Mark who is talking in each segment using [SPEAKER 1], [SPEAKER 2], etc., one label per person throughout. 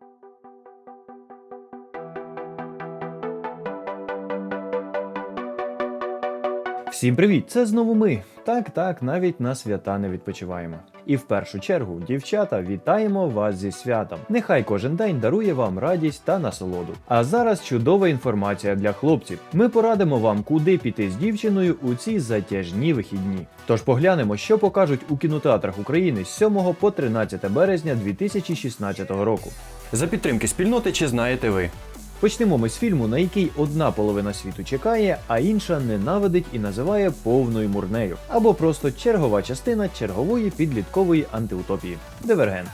[SPEAKER 1] Thank you. Всім привіт! Це знову ми. Так, так, навіть на свята не відпочиваємо. І в першу чергу, дівчата, вітаємо вас зі святом. Нехай кожен день дарує вам радість та насолоду. А зараз чудова інформація для хлопців. Ми порадимо вам, куди піти з дівчиною у ці затяжні вихідні. Тож поглянемо, що покажуть у кінотеатрах України з 7 по 13 березня 2016 року.
[SPEAKER 2] За підтримки спільноти чи знаєте ви?
[SPEAKER 1] Почнемо ми з фільму, на який одна половина світу чекає, а інша ненавидить і називає повною мурнею, або просто чергова частина чергової підліткової антиутопії Дивергент.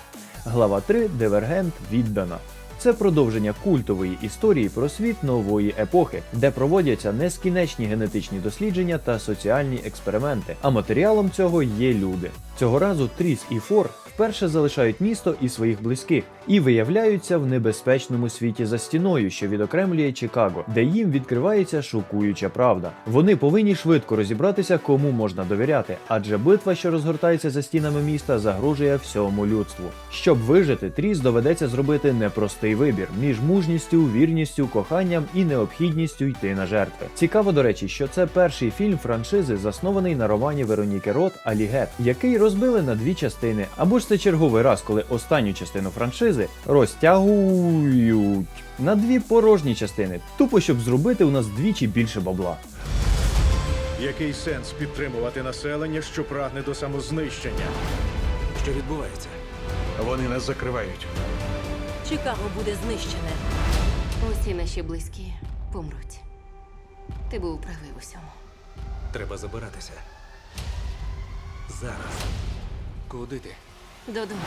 [SPEAKER 1] Глава 3 Дивергент віддана. Це продовження культової історії про світ нової епохи, де проводяться нескінченні генетичні дослідження та соціальні експерименти. А матеріалом цього є люди. Цього разу Тріс і Фор вперше залишають місто і своїх близьких і виявляються в небезпечному світі за стіною, що відокремлює Чикаго, де їм відкривається шокуюча правда. Вони повинні швидко розібратися, кому можна довіряти, адже битва, що розгортається за стінами міста, загрожує всьому людству. Щоб вижити, Тріс доведеться зробити непростий вибір між мужністю, вірністю, коханням і необхідністю йти на жертви. Цікаво, до речі, що це перший фільм франшизи, заснований на романі Вероніки Рот Алігет, який розбили на дві частини. Або ж це черговий раз, коли останню частину франшизи розтягують на дві порожні частини, тупо щоб зробити у нас двічі більше бабла.
[SPEAKER 3] Який сенс підтримувати населення, що прагне до самознищення?
[SPEAKER 2] Що відбувається?
[SPEAKER 3] Вони нас закривають.
[SPEAKER 4] Чикаго буде знищене.
[SPEAKER 5] Усі наші близькі помруть. Ти був правий в усьому.
[SPEAKER 2] Треба забиратися. Зараз. Куди ти?
[SPEAKER 5] Додому.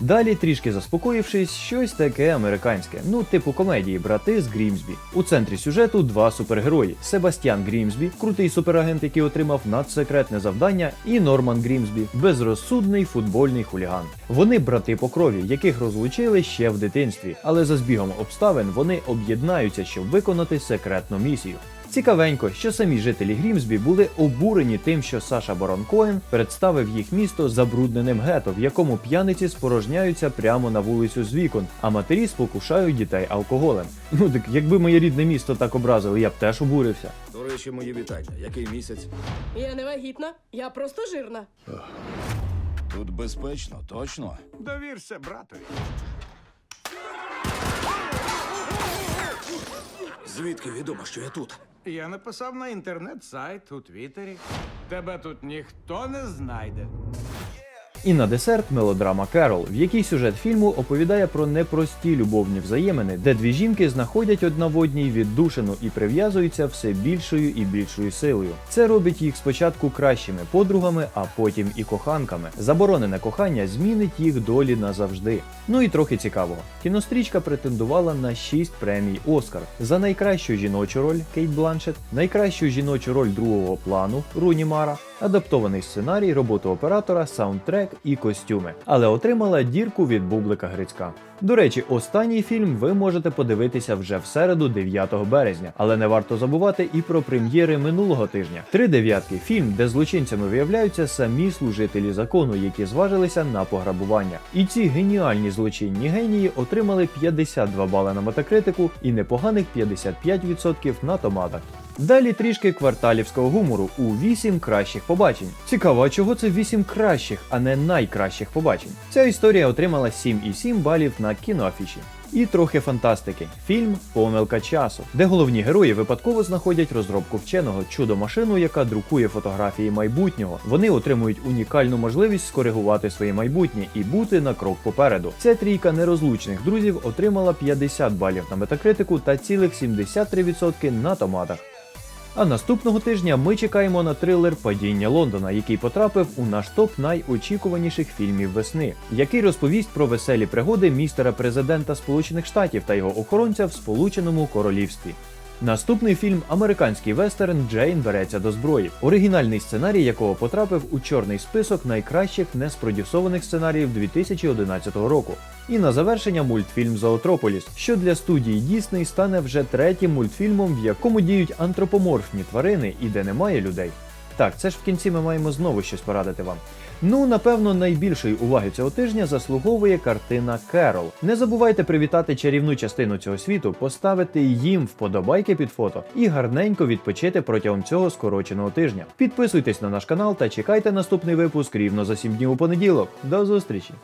[SPEAKER 1] Далі, трішки заспокоївшись, щось таке американське, ну типу комедії Брати з Грімсбі. У центрі сюжету два супергерої: Себастьян Грімсбі, крутий суперагент, який отримав надсекретне завдання, і Норман Грімсбі, безрозсудний футбольний хуліган. Вони брати по крові, яких розлучили ще в дитинстві, але за збігом обставин вони об'єднаються, щоб виконати секретну місію. Цікавенько, що самі жителі Грімсбі були обурені тим, що Саша Барон Коен представив їх місто забрудненим гето, в якому п'яниці спорожняються прямо на вулицю з вікон, а матері спокушають дітей алкоголем. Ну так якби моє рідне місто так образили, я б теж обурився.
[SPEAKER 2] До речі, мої вітання. Який місяць?
[SPEAKER 4] Я не вагітна, я просто жирна.
[SPEAKER 2] Тут безпечно, точно.
[SPEAKER 3] Довірся братові.
[SPEAKER 2] Звідки відомо, що я тут?
[SPEAKER 6] Я написав на інтернет-сайт у Твіттері. Тебе тут ніхто не знайде.
[SPEAKER 1] І на десерт мелодрама Керол, в якій сюжет фільму оповідає про непрості любовні взаємини, де дві жінки знаходять одна в одній віддушину і прив'язуються все більшою і більшою силою. Це робить їх спочатку кращими подругами, а потім і коханками. Заборонене кохання змінить їх долі назавжди. Ну і трохи цікавого. Кінострічка претендувала на 6 премій Оскар за найкращу жіночу роль Кейт Бланшет, найкращу жіночу роль другого плану Руні Мара, адаптований сценарій, роботу оператора, саундтрек і костюми, але отримала дірку від Бублика Грицька. До речі, останній фільм ви можете подивитися вже в середу, 9 березня, але не варто забувати і про прем'єри минулого тижня. Три дев'ятки фільм, де злочинцями виявляються самі служителі закону, які зважилися на пограбування. І ці геніальні злочинні генії отримали 52 бали на метакритику і непоганих 55% на томатах. Далі трішки кварталівського гумору у 8 кращих побачень. Цікаво, чого це 8 кращих, а не найкращих побачень? Ця історія отримала 7,7 балів на кіноафіші. І трохи фантастики. Фільм Помилка часу, де головні герої випадково знаходять розробку вченого чудо-машину, яка друкує фотографії майбутнього. Вони отримують унікальну можливість скоригувати своє майбутнє і бути на крок попереду. Ця трійка нерозлучних друзів отримала 50 балів на метакритику та цілих 73% на томатах. А наступного тижня ми чекаємо на трилер Падіння Лондона, який потрапив у наш топ найочікуваніших фільмів весни, який розповість про веселі пригоди містера президента Сполучених Штатів та його охоронця в Сполученому Королівстві. Наступний фільм американський вестерн Джейн береться до зброї, оригінальний сценарій якого потрапив у чорний список найкращих неспродюсованих сценаріїв 2011 року. І на завершення мультфільм Зоотрополіс, що для студії Дісней стане вже третім мультфільмом, в якому діють антропоморфні тварини і де немає людей. Так, це ж в кінці ми маємо знову щось порадити вам. Ну, напевно, найбільшої уваги цього тижня заслуговує картина Керол. Не забувайте привітати чарівну частину цього світу, поставити їм вподобайки під фото і гарненько відпочити протягом цього скороченого тижня. Підписуйтесь на наш канал та чекайте наступний випуск рівно за 7 днів у понеділок. До зустрічі!